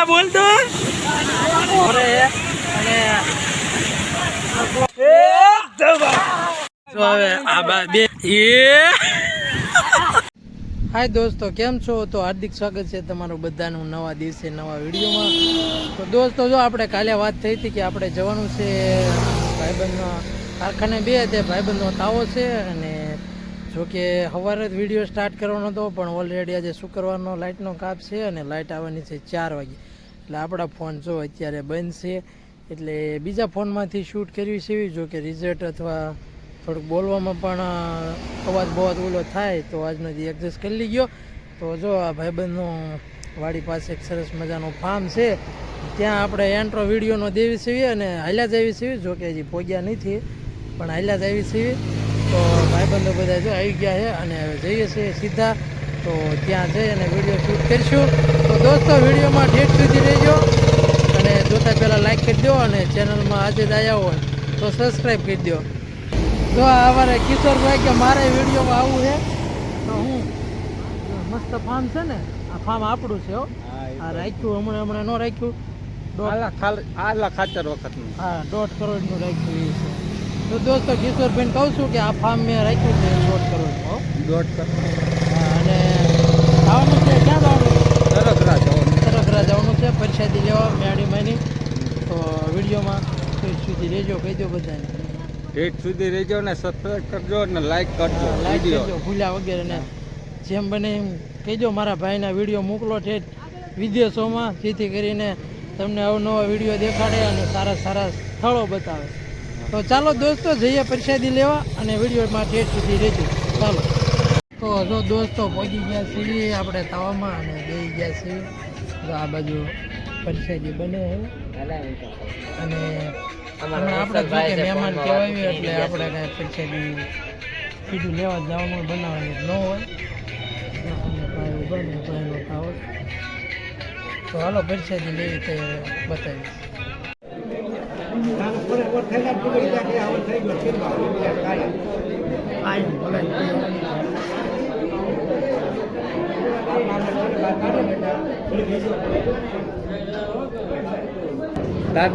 પેલા બોલ તો. હાય દોસ્તો, કેમ છો? તો હાર્દિક સ્વાગત છે તમારું બધાનું નવા દિવસે નવા વિડીયોમાં. તો દોસ્તો, જો આપણે કાલે વાત થઈ હતી કે આપણે જવાનું છે ભાઈબંધનો કારખાને બે, તે ભાઈબંધનો તાવો છે અને જો કે સવારે જ વીડિયો સ્ટાર્ટ કરવાનો હતો, પણ ઓલરેડી આજે શુક્રવારનો લાઇટનો કાપ છે અને લાઇટ આવવાની છે ચાર વાગે. એટલે આપણા ફોન જો અત્યારે બંધ છે, એટલે બીજા ફોનમાંથી શૂટ કર્યું છે જો કે રિઝલ્ટ અથવા થોડુંક બોલવામાં પણ અવાજ બવાજ ઓલો થાય, તો આજનો જે એડજસ્ટ કરી લઈ ગયો તો જો આ ભાઈબંધનો વાડી પાસે એક સરસ મજાનો ફાર્મ છે, ત્યાં આપણે એન્ટ્રો વિડીયોનો દેવી છીએ અને હાલ્યા જ આવી છીએ જો કે હજી પહોંચ્યા નથી, પણ હાલ્યા જ આવી છીએ તો ભાઈબંધો બધા જો આવી ગયા છે અને જઈએ છીએ સીધા, તો ત્યાં જઈ અને વીડિયો શૂટ કરીશું. તો દોસ્તો વિડીયોમાં ઠેઠ સુધી રહેજો અને જોતા પહેલાં લાઈક કરી દો અને ચેનલમાં આજે જ આવ્યા હોય તો સબસ્ક્રાઈબ કરી દો. જો આ અમારે કિશોરભાઈ કે મારે વિડીયોમાં આવવું છે તો હું મસ્ત ફાર્મ છે ને આ ફાર્મ આપણું છે હો. આ રાખ્યું હમણાં હમણાં ન રાખ્યું. આલા ખાતર વખતનું. હા દોઢ કરોડનું રાખ્યું એ છે. તો દોસ્તો કિશોરભાઈને કહું છું કે આ ફાર્મ મેં રાખ્યું છે દોઢ કરોડ હો. દોઢ હા, અને આવવાનું છે ક્યાં જવાનું સરસ રાજ તરફરા જવાનું છે પરસાદી લેવા મેળીમાંની તો વિડીયોમાં ઠેઠ રહેજો બધાને. ઠેઠ સુધી રહેજો ને સબસ્ક્રાઈબ કરજો ને લાઈક કરજો લાઈક કરજો ભૂલ્યા વગેરે ને. જેમ બને એમ કહેજો મારા ભાઈના વીડિયો મોકલો ઠેઠ વિદેશોમાં જેથી કરીને તમને અવનવા વીડિયો દેખાડે અને સારા સારા સ્થળો બતાવે. તો ચાલો દોસ્તો જઈએ પ્રસાદી લેવા અને વિડીયોમાં ઠેઠ સુધી રહેજો. ચાલો. તો જો દોસ્તો પહોંચી ગયા છીએ આપણે તાવામાં અને જઈ ગયા છીએ. તો આ બાજુ પરસાદી બને. છે અને હમણાં આપણે જો મહેમાન કહેવાય એટલે આપણે કાંઈ કીધું લેવા જવાનું બનાવવાનું ન હોય. ઊભા ને ભાઈનો તાવ તો હાલો પ્રસાદી લેવી તે બતાવીશ. તાર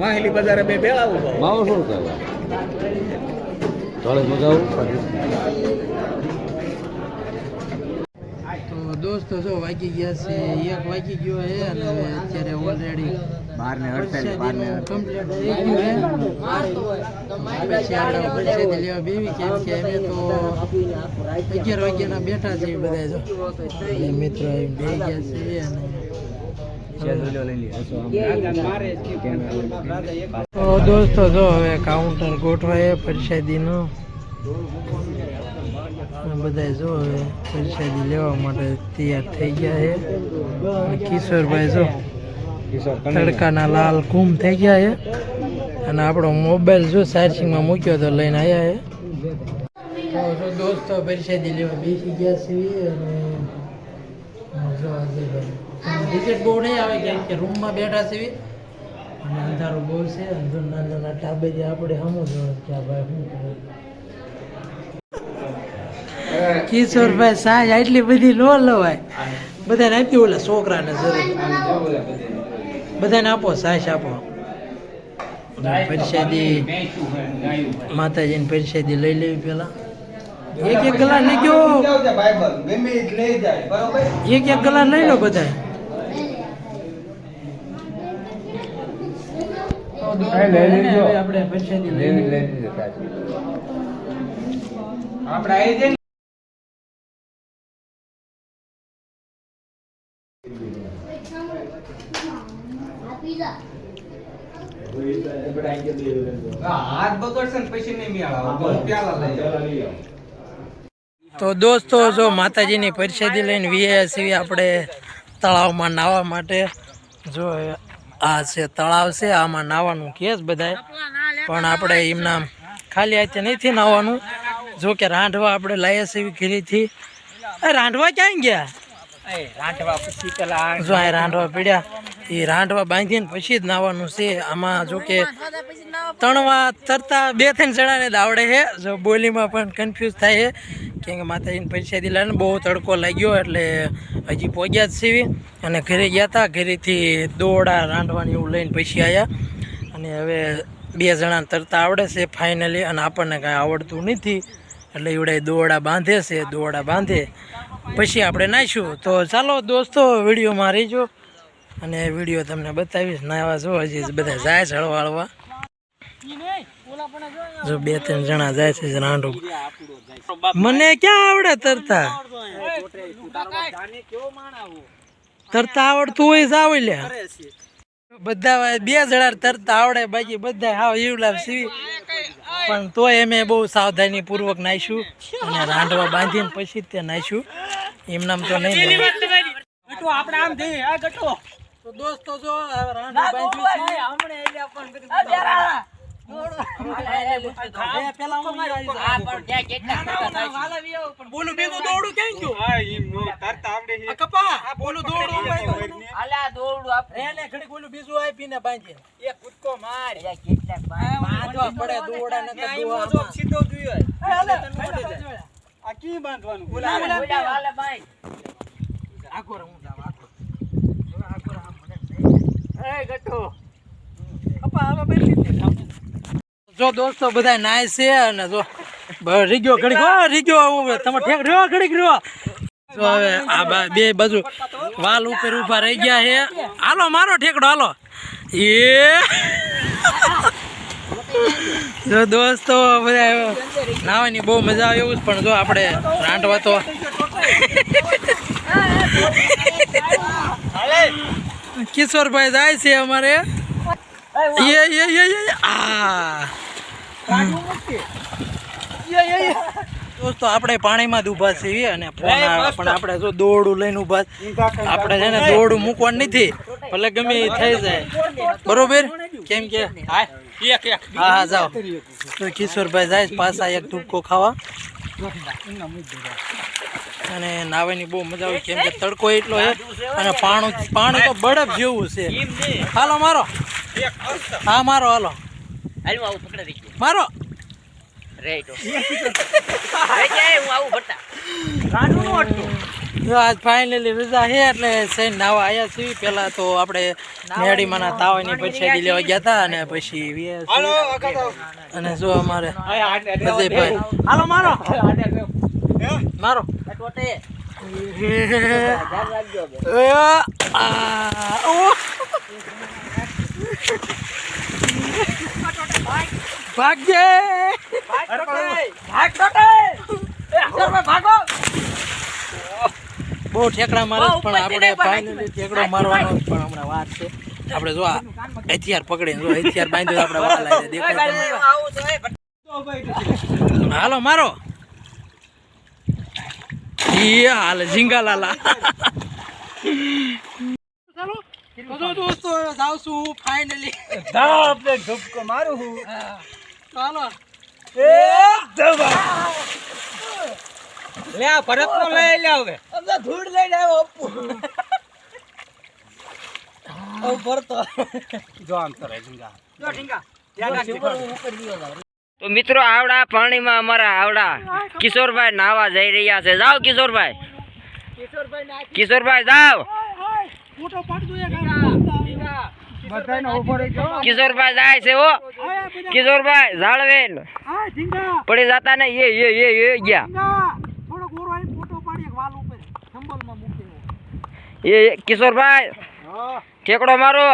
વાહેલી બજારે બે બેળાવું માવો શું કરવા થોડે મગાવું? તો દોસ્તો જો વાગી ગયા છે એક વાગી ગયો છે અને અત્યારે ઓલરેડી બાર ને કમ્પ્લીટ થઈ ગયું છે. પછી આપણે પ્રસાદી લેવા બેવી કેમ કે અમે તો અગિયાર વાગ્યાના બેઠા છીએ બધા જો. મિત્રો બે ગયા છે અને તો દોસ્તો જો હવે કાઉન્ટર ગોઠવાય નો બધા જો હવે પરિષદી લેવા માટે તૈયાર થઈ ગયા છે. અને કિશોરભાઈ જો તડકાના લાલ કુમ થઈ ગયા છે. અને આપણો મોબાઈલ જો ચાર્જિંગમાં મૂક્યો તો લઈને આવ્યા છે. તો દોસ્તો પરિષદી લેવા બેસી ગયા છીએ અને જો અજયભાઈ ટિકિટ બહુ નહીં આવે કેમ કે રૂમમાં બેઠા છીએ અને અંધારું બહુ છે અંદર નાના નાના જે આપણે હમું જો કે આ ભાઈ શું કરે? કિશોરભાઈ સાંજ આટલી બધી નો લવાય. બધાને આપી ઓલા છોકરાને જરૂર. બધાને આપો સાસ આપો. પરિષદી માતાજીની પરિષદી લઈ લેવી પેલા એક એક ગલા લઈ ગયો એક એક ગલા લઈ લો બધા આપણે હાથ બગડશે ને પછી નહીં મેળાવો પ્યાલા લઈ તો દોસ્તો જો માતાજીની પરિષદી લઈને વીએ છીએ આપણે તળાવમાં નાહવા માટે. જો આ છે તળાવ છે આમાં નાહવાનું કેસ બધાય. પણ આપણે એમના ખાલી હાથે નથી નાહવાનું. જો કે રાંધવા આપણે લાવીએ છીએ ઘીરીથી. રાંધવા ક્યાં ગયા? રાંધવા પછી પેલા જો રાંધવા પીડ્યા. એ રાંડવા બાંધીને પછી જ નાવાનું છે. આમાં જો કે તણવા તરતા બે ત્રણ જણાને જ આવડે છે. જો બોલીમાં પણ કન્ફ્યુઝ થાય છે. કેમ કે માતાજીને પૈસા દીધા ને બહુ તડકો લાગ્યો એટલે હજી પહોંચ્યા જ સીવી અને ઘરે ગયા હતા ઘરેથી દોડા રાંડવાની એવું લઈને પછી આવ્યા અને હવે બે જણા તરતા આવડે છે ફાઇનલી અને આપણને કાંઈ આવડતું નથી. એટલે એવડે દોડા બાંધે છે દોડા બાંધે. પછી આપણે નાહીશું તો ચાલો દોસ્તો વિડીયોમાં રહીજો. અને વીડિયો તમને બતાવીશ. નાવા જો હજી બધા જાય છે હળવા હળવા. જો બે ત્રણ જણા જાય છે રાંડો મને ક્યાં આવડે તરતા? તરતા આવડતું હોય જાવ લે. બધા બે જણા તરતા આવડે, બાકી બધા હાવ ઈવલા સીવી. પણ તોય અમે બહુ સાવધાની પૂર્વક નાહીશું અને રાંડવા બાંધીને પછી જ તે નાહીશું એમનામ તો નહીં આપણે આમ જઈએ. બાંધ્યું દોસ્તો જો. બોલું ભેગું દોડું કેમ ગયું આ કપા બોલું દોડું હું બાંધ્યું. એને ઘડીક ઓલું બીજું આપીને બાંધીએ. બાંધવા પડે દોરડા નકર દોવા આઘો રહે, હું જાઉં, આઘો. હવે આઘો રહે, આમ મને નહીં. કપા હવે બેઠી જ દોસ્તો બધા નાય છે અને જો રીગ્યો ઘડીક. રીગ્યો તમે ઠેક રહ્યો ઘડીક રહ્યો. જો હવે આ બા- બે બાજુ વાલ ઉપર ઊભા રહી ગયા છે. હાલો મારો ઠેકડો હાલો. એ. જો દોસ્તો બધા નાવાની બહુ મજા આવે એવું જ પણ જો આપણે રાંડવા તો કિશોરભાઈ જાય છે અમારે. યે યે યે યે આ. દોસ્તો આપણે પાણીમાં જ ઊભા છીએ અને ફોન આવે પણ આપણે જો દોરડું લઈને ઊભા આપણે છે ને દોરડું મૂકવાનું નથી. ભલે ગમે એ થઈ જાય. બરોબર? કેમ કે? હા હા જાઓ. તો કિશોરભાઈ જાય પાછા એક ધૂપકો ખાવા. અને નાવાની બહુ મજા આવે કેમ કે તડકો એટલો છે અને પાણું પાણી તો બળફ જેવું છે. હાલો મારો. હા મારો હાલો. મારો. આજ ફાઇનલી રજા છે એટલે સૈન નાવા આવ્યા છીએ. પહેલાં તો આપણે મેડીમાંના તાવાની પછાડી લેવા ગયા હતા અને પછી. અને જો અમારે હાલો મારો. મારો. ભાગજે બહુ ઠેકડા મારે છે, પણ આપણે ફાઇનલી ઠેકડો મારવાનો પણ હમણાં વાત છે. આપણે જો આ હથિયાર પકડીને જો હથિયાર બાંધ્યો આપણે લાગે દેખાય હાલો મારો. ઈ હાલ ઝીંગા લાલા ચાલો દોસ્તો હવે જાઉં છું ફાઇનલી ચાલો તો મિત્રો આવડા પાણીમાં અમારા આવડા કિશોરભાઈ નાવા જઈ રહ્યા છે. જાઓ કિશોરભાઈ. કિશોરભાઈ જાઓ. કિશોરભાઈ જાય છે ઓ કિશોરભાઈ જાળવેલ. પડી જતા ને એ એ એ એ ગયા. એ કિશોરભાઈ ઠેકડો મારો.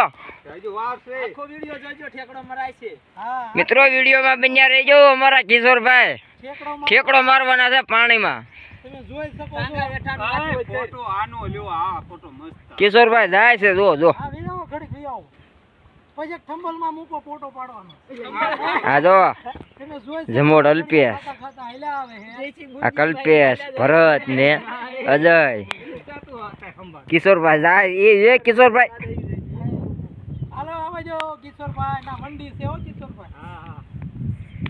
મિત્રો વિડીયોમાં બન્યા રહેજો અમારા કિશોરભાઈ. ઠેકડો ઠેકડો મારવાના છે પાણીમાં. તમે જોઈ શકો છો. કિશોરભાઈ જાય છે જો જો. હા વી આવો ઘડીક વી આવો. પછી એક થંબલમાં મૂકો ફોટો પાડવાનો. આ જો. તમે જોઈ જમોડ અલ્પેશ. આ કલ્પેશ ભરત ને અજય. કિશોરભાઈ જાય. એ કિશોરભાઈ. આવે જો કિશોરભાઈ ના મંડી છે હો કિશોરભાઈ. હા હા.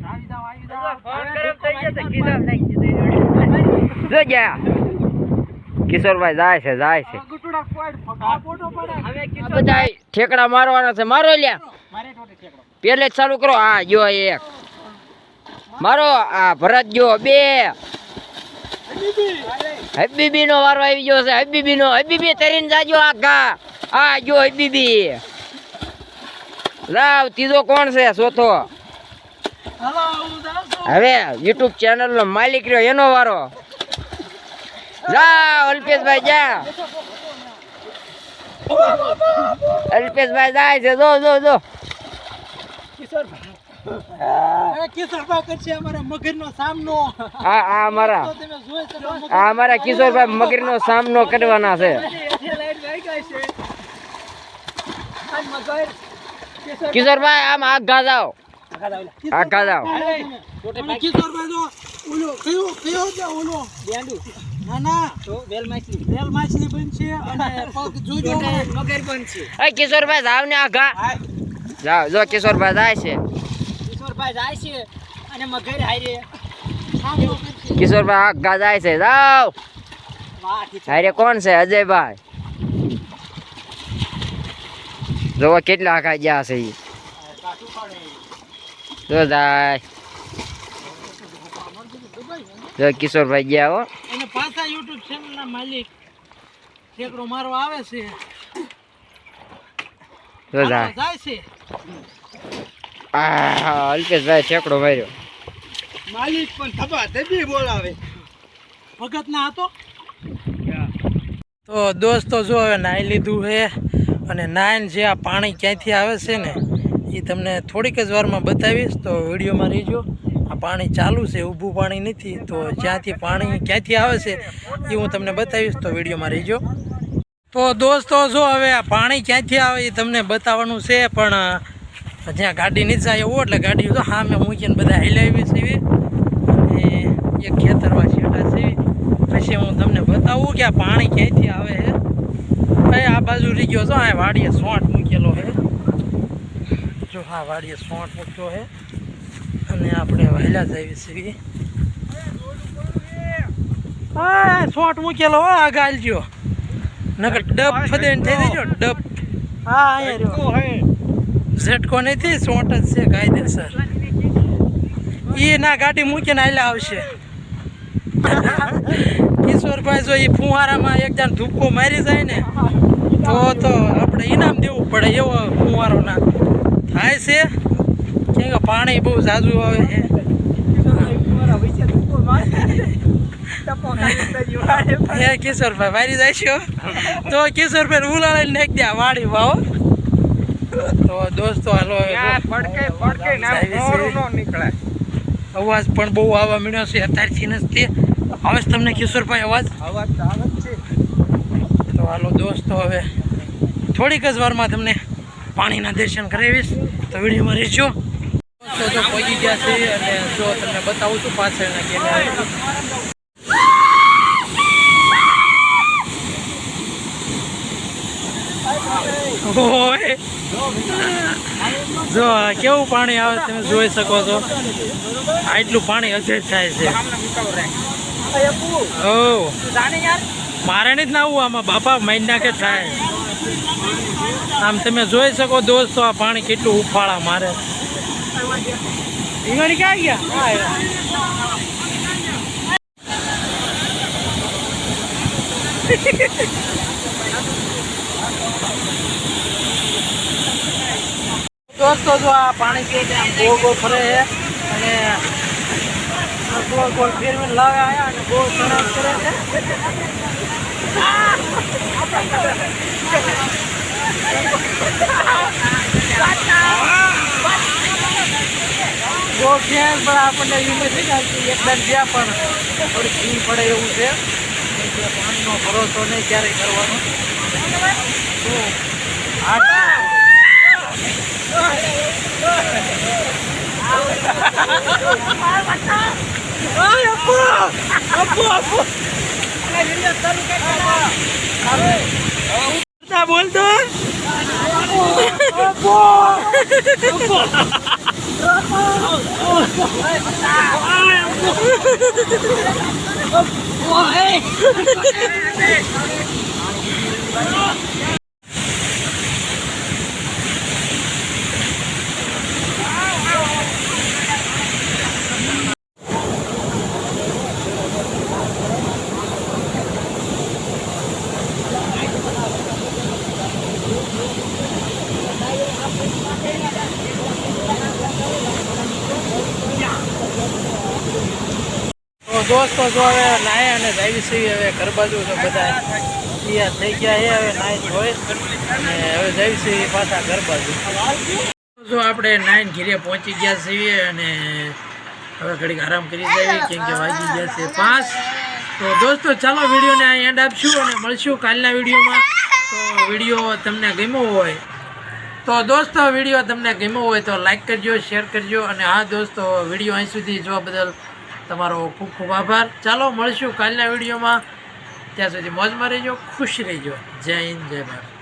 આવી જાઓ આવી જાઓ. જો જા. કિશોરભાઈ જાય છે જાય છે. ગુટુડા પોઈન્ટ ફોટો? ફોટો પડે. બધા ઠેકડા મારવાના છે. મારો લ્યા. મારે ટોટે ઠેકડો. પેલે જ ચાલુ કરો. આ જો એક. મારો આ ભરત જો બે. હબીબી નો વારો આવી ગયો છે. હબીબી નો હબીબી તરીને જાજો આ ઘા. આ જો હબીબી. લાવ ત્રીજો કોણ છે ચોથો? હવે યુટ્યુબ ચેનલ નો માલિક રહ્યો એનો વારો. જાઓ અલ્પેશભાઈ જા. અલ્પેશભાઈ જાય છે જો જો જો. અમારા કિશોરભાઈ મગર નો સામનો કરવાના છે. કિશોરભાઈ આમ આગા જાઓ આગા જાઓ અને કિશોરભાઈ જો ઓલો કયો કયો છે ઓલો? ના ના. વેલ માછલી. વેલ માછલી બનશે અને પગ જોજો. મગર બનશે એ કિશોરભાઈ જાવ ને આગા. જાઓ જો કિશોરભાઈ જાય છે. કિશોરભાઈ જાય છે અને મગર હારે. કિશોરભાઈ આગા જાય છે. જાવ. હારે કોણ છે? અજયભાઈ. જોવો કેટલા આખા ગયા છે ઈ? જો જાય જો કિશોરભાઈ ગયા હો. અને પાછા યુટ્યુબ ચેનલના માલિક ઠેકડો મારો આવે છે. જો જાય જાય છે. આ અલ્પેશભાઈ ઠેકડો માર્યો. માલિક પણ થબા થબી બોલાવે. ભગત ના હતો તો દોસ્તો જો હવે નાહી લીધું છે અને નાયન જે આ પાણી ક્યાંથી આવે છે ને એ તમને થોડીક જ વારમાં બતાવીશ, તો વિડીયોમાં રહીજો. આ પાણી ચાલુ છે, ઊભું પાણી નથી, તો જ્યાંથી પાણી ક્યાંથી આવે છે એ હું તમને બતાવીશ, તો વિડીયોમાં રહીજો. તો દોસ્તો, જો હવે આ પાણી ક્યાંથી આવે એ તમને બતાવવાનું છે, પણ જ્યાં ગાડી નીચે એવું એટલે ગાડી તો મેં મૂકીને બધા હિલાવી છે અને એક ખેતરમાં છેટા છે પછી હું તમને બતાવું કે આ પાણી ક્યાંથી આવે છે. ભાઈ આ બાજુ રહી ગયો છો આ વાડીએ સોંટ મૂકેલો છે. જો હા વાડીએ સોંટ મૂક્યો છે. અને આપણે વહેલા જ આવી છીએ. હા સોંટ મૂકેલો હો આ ગાલજો નકર ડબ ફદેન થઈ દેજો ડબ. હા અહીંયા રહ્યો. ઝટકો નથી સોંટ જ છે કાયદેસર. એ ના ગાડી મૂકીને આયલા આવશે. કિશોરભાઈ જો એ ફુવારામાં એક જણ ધૂપકો મારી જાય ને તો તો આપણે ઇનામ દેવું પડે એવો ફુવારો ના થાય છે? કેમ કે પાણી બહુ ઝાઝું આવે છે. હે કિશોરભાઈ મારી જાય છો તો કિશોરભાઈ ઉલાળી નાખી દે વાડી વાવો. તો દોસ્તો હાલો હવે જો. અવાજ પણ બહુ આવવા મળ્યો છે અત્યારથી નથી. આવે છે તમને કિશોરભાઈ અવાજ? તો હાલો દોસ્તો હવે થોડીક જ વારમાં તમને પાણીના દર્શન કરાવીશ. તો વિડીયોમાં રહેજો. દોસ્તો જો પહોંચી ગયા છે અને જો તમને બતાવું છું પાછળના કેમેરા ઓય. જો કેવું પાણી આવે તમે જોઈ શકો છો. આટલું પાણી અધેર થાય છે. ઓ. મારે ના નાવું આમાં બાપા મહિના કે થાય. આમ તમે જોઈ શકો દોસ્તો આ પાણી કેટલું ઉફાળા મારે. ઈંગણી ક્યાં ગયા? દોસ્તો જો આ પાણી તે આમ ગોળ ગોળ ફરે છે અને ગોળ ગોળ ફેરવીને અને બહુ સરસ કરે છે. બહુ ફેર પણ આપણને એમ નથી લાગતું એકદમ જ્યાં પણ થોડીક ઘી પડે એવું છે. પાણીનો ભરોસો નહીં ક્યારેય કરવાનો. તો ¡Ay, apá! ¡Apá, apá! ¿Está vuelto? ¡Apá! ¡Apá! ¡Apá! દોસ્તો જો હવે નાય અને જાવી છીએ હવે ઘર બાજુ તો બધા. તૈયાર થઈ ગયા છે, હવે નાય હોય. અને હવે જાવી છીએ પાછા ઘર બાજુ. જો આપણે નાઈન ઘીરે પહોંચી ગયા છીએ અને હવે ઘડીક આરામ કરી જઈએ કેમ કે વાગી ગયા છે પાંચ. તો દોસ્તો, ચાલો વિડીયોને આ એન્ડ આપશું અને મળશું કાલના વિડીયોમાં. તો વીડિયો તમને ગમ્યો હોય, તો દોસ્તો, વીડિયો તમને ગમ્યો હોય તો લાઈક કરજો શેર કરજો. અને હા દોસ્તો, વીડિયો અહીં સુધી જોવા બદલ તમારો ખૂબ ખૂબ આભાર. ચાલો, મળશું કાલના વિડીયોમાં. ત્યાં સુધી મોજમાં રહેજો, ખુશ રહેજો. જય હિન્દ, જય ભારત.